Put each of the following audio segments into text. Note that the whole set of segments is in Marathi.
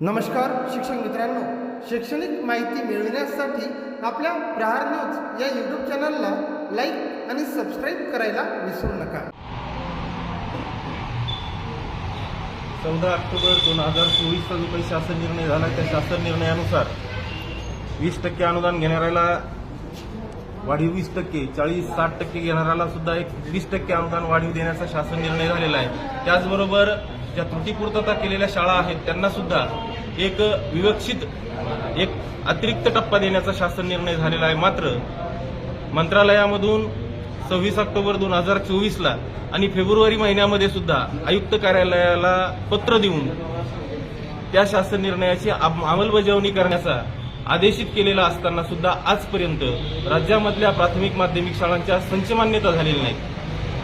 नमस्कार शिक्षक मित्रांनो. शैक्षणिक माहिती मिळविण्यासाठी आपल्या प्रहार न्यूज या यूट्यूब चॅनलला लाईक आणि सबस्क्राईब करायला विसरू नका. चौदा ऑक्टोबर दोन हजार चोवीसचा जो काही शासन निर्णय झाला त्या शासन निर्णयानुसार वीस टक्के अनुदान घेणाऱ्याला वाढीव वीस टक्के चाळीस साठ टक्के घेणाऱ्याला सुद्धा एक वीस टक्के अनुदान वाढीव देण्याचा शासन निर्णय झालेला आहे. त्याचबरोबर ज्या त्रुटीपूर्तता केलेल्या शाळा आहेत त्यांना सुद्धा एक विवक्षित एक अतिरिक्त टप्पा देण्याचा शासन निर्णय झालेला आहे. मात्र मंत्रालयामधून सव्वीस ऑक्टोबर दोन हजार चोवीसला आणि फेब्रुवारी महिन्यामध्ये सुद्धा आयुक्त कार्यालयाला पत्र देऊन त्या शासन निर्णयाची अंमलबजावणी करण्याचा आदेशित केलेला असताना सुद्धा आजपर्यंत राज्यामधल्या प्राथमिक माध्यमिक शाळांच्या संचमान्यता झालेली नाही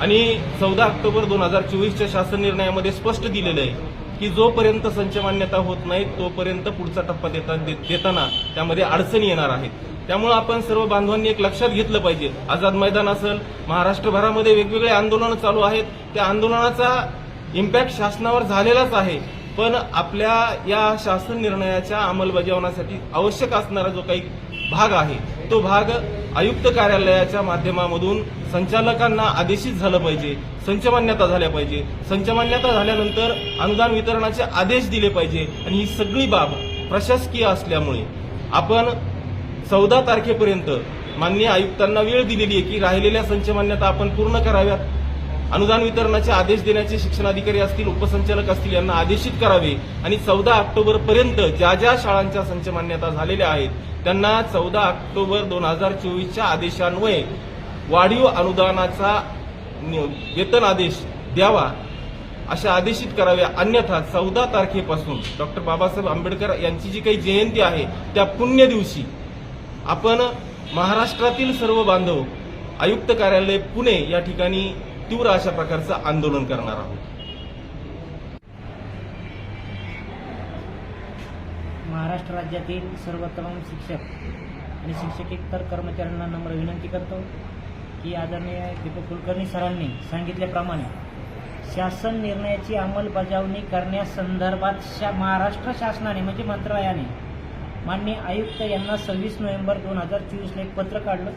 आणि चौदा ऑक्टोबर दोन हजार चोवीसच्या शासन निर्णयामध्ये स्पष्ट दिलेलं आहे की जोपर्यंत संच मान्यता होत नाही तोपर्यंत पुढचा टप्पा देता दे- देताना त्यामध्ये अडचणी येणार आहेत. त्यामुळे आपण सर्व बांधवांनी एक लक्षात घेतलं पाहिजे. आझाद मैदान असेल महाराष्ट्रभरामध्ये वेगवेगळे आंदोलनं चालू आहेत. त्या आंदोलनाचा इम्पॅक्ट शासनावर झालेलाच आहे. पण आपल्या या शासन निर्णयाच्या अंमलबजावण्यासाठी आवश्यक असणारा जो काही भाग आहे तो भाग आयुक्त कार्यालयाच्या माध्यमामधून संचालकांना आदेशित झालं पाहिजे संचमान्यता झाल्या पाहिजे. संचमान्यता झाल्यानंतर अनुदान वितरणाचे आदेश दिले पाहिजे. आणि ही सगळी बाब प्रशासकीय असल्यामुळे आपण चौदा तारखेपर्यंत माननीय आयुक्तांना वेळ दिलेली आहे की राहिलेल्या संचमान्यता आपण पूर्ण कराव्यात. अनुदान वितरणाचे आदेश देण्याचे शिक्षणाधिकारी असतील उपसंचालक असतील यांना आदेशित करावे. आणि चौदा ऑक्टोबर पर्यंत ज्या ज्या शाळांच्या संच मान्यता झालेल्या आहेत त्यांना चौदा ऑक्टोबर दोन हजार चोवीसच्या आदेशान्वये वाढीव अनुदानाचा वेतन आदेश द्यावा अशा आदेशित कराव्या. अन्यथा चौदा तारखेपासून डॉक्टर बाबासाहेब आंबेडकर यांची जी काही जयंती आहे त्या पुण्य दिवशी आपण महाराष्ट्रातील सर्व बांधव आयुक्त कार्यालय पुणे या ठिकाणी तीव्र अशा प्रकारचं आंदोलन करणार आहोत. महाराष्ट्र राज्यातील सर्व तमाम शिक्षक आणि शिक्षकेतर कर्मचाऱ्यांना नम्र विनंती करतो की आदरणीय दीपक कुलकर्णी सरांनी सांगितल्याप्रमाणे शासन निर्णयाची अंमलबजावणी करण्यासंदर्भात शा महाराष्ट्र शासनाने म्हणजे मंत्रालयाने माननीय आयुक्त यांना सव्वीस नोव्हेंबर दोन हजार चोवीसला एक पत्र काढलं.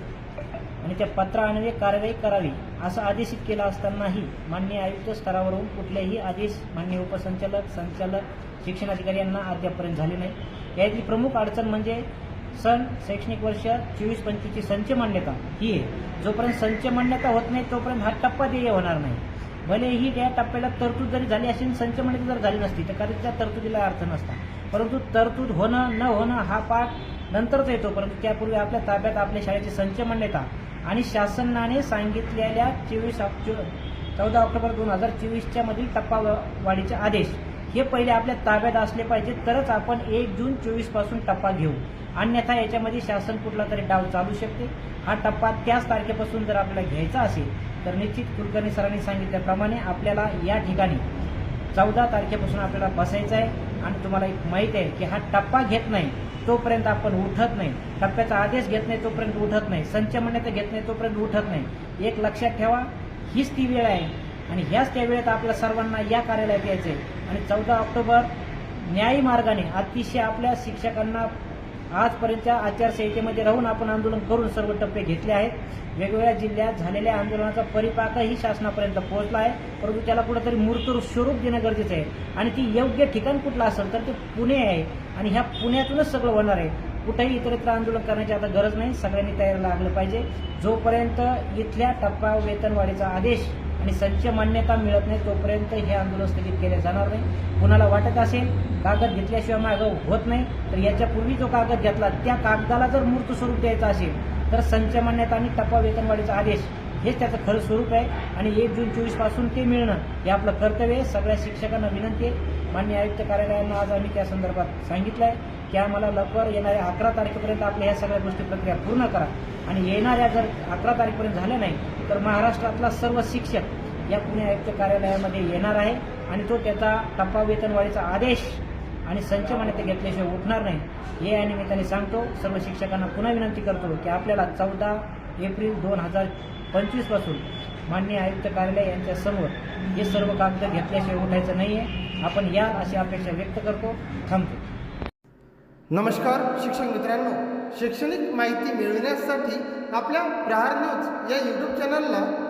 आणि त्या पत्रान्वये कारवाई करावी असं आदेशित केला असतानाही मान्य आयुक्त स्तरावरून कुठलेही आदेश मान्य उपसंचालक संचालक शिक्षणाधिकारी यांना अद्यापर्यंत झाले नाही. यातली प्रमुख अडचण म्हणजे सन शैक्षणिक वर्ष चोवीस पंचवीसची संच मान्यता. ही आहे. जोपर्यंत संच मान्यता होत नाही तोपर्यंत हा टप्पा देय होणार नाही. भलेही त्या टप्प्याला तरतूद जरी झाली असेल संच मान्यता जर झाली नसती तर कारण त्या तरतुदीला अर्थ नसता. परंतु तरतूद होणं न होणं हा पाठ नंतरच येतो परंतु त्यापूर्वी आपल्या ताब्यात आपल्या शाळेचे संच मान्यता आणि शासनाने सांगितलेल्या चोवीस चौदा ऑक्टोबर दोन हजार चोवीसच्या मधील टप्पा वाढीचे आदेश हे पहिले आपल्या ताब्यात असले पाहिजे तरच आपण एक जून चोवीसपासून टप्पा घेऊ. अन्यथा याच्यामध्ये शासन कुठला तरी डाव चालू शकते. हा टप्पा त्याच तारखेपासून जर आपल्याला घ्यायचा असेल तर निश्चित कुलकर्णी सरांनी सांगितल्याप्रमाणे आपल्याला या ठिकाणी चौदा तारखेपासून आपल्याला बसायचं आहे. आणि तुम्हाला एक माहीत आहे की हा टप्पा घेत नाही. तोपर्यंत आपण उठत नाही. टप्प्याचा आदेश घेत नाही तोपर्यंत उठत नाही. संच मान्यता घेत नाही तोपर्यंत उठत नाही. एक लक्षात ठेवा हीच ती वेळ आहे. आणि ह्याच त्या वेळेत आपल्या सर्वांना या कार्यालयात यायचं आहे आणि चौदा ऑक्टोबर न्यायी मार्गाने अतिशय आपल्या शिक्षकांना आजपर्यंतच्या आचारसंहितेमध्ये राहून आपण आंदोलन करून सर्व टप्पे घेतले आहेत. वेगवेगळ्या जिल्ह्यात झालेल्या आंदोलनाचा परिपाकही शासनापर्यंत पोहोचला आहे. परंतु त्याला कुठंतरी मूर्त स्वरूप देणं गरजेचं आहे. आणि ती योग्य ठिकाण कुठलं असेल तर ते पुणे आहे. आणि ह्या पुण्यातूनच सगळं होणार आहे. कुठेही इतरत्र आंदोलन करण्याची आता गरज नाही. सगळ्यांनी तयारीला लागलं पाहिजे. जोपर्यंत इथल्या टप्पा वेतनवाढीचा आदेश आणि संच मान्यता मिळत नाही तोपर्यंत हे आंदोलन स्थगित केले जाणार नाही. कुणाला वाटत असेल कागद घेतल्याशिवाय मागं होत नाही तर याच्यापूर्वी जो कागद घेतला त्या कागदाला जर मूर्त स्वरूप द्यायचं असेल तर संच मान्यता आणि टप्पा वेतनवाढीचा आदेश हेच त्याचं खरं स्वरूप आहे. आणि एक जून चोवीसपासून ते मिळणं हे आपलं कर्तव्य आहे. सगळ्या शिक्षकांना विनंती आहे. मान्य आयुक्त कार्यालयांना आज आम्ही त्या संदर्भात सांगितलं आहे की आम्हाला लवकर येणाऱ्या अकरा तारखेपर्यंत आपल्या ह्या सगळ्या गोष्टी प्रक्रिया पूर्ण करा. आणि येणाऱ्या जर अकरा तारखेपर्यंत झाल्या नाही तर महाराष्ट्रातला सर्व शिक्षक या पुणे आयुक्त कार्यालयामध्ये येणार आहे आणि तो त्याचा टप्पा वेतनवाढीचा आदेश आणि संच मान्यता घेतल्याशिवाय उठणार नाही हे या निमित्ताने सांगतो. सर्व शिक्षकांना पुन्हा विनंती करतो की आपल्याला चौदा एप्रिल दोन हजार पंचवीसपासून माननीय आयुक्त कार्यालय यांच्यासमोर हे सर्व कागद घेतल्याशिवाय उठायचं नाही आहे आपण या अशी अपेक्षा व्यक्त करतो. थांबतो. नमस्कार शिक्षक मित्रांनो. शैक्षणिक माहिती मिळविण्यासाठी आपल्या प्रहार न्यूज या यूट्यूब चॅनलला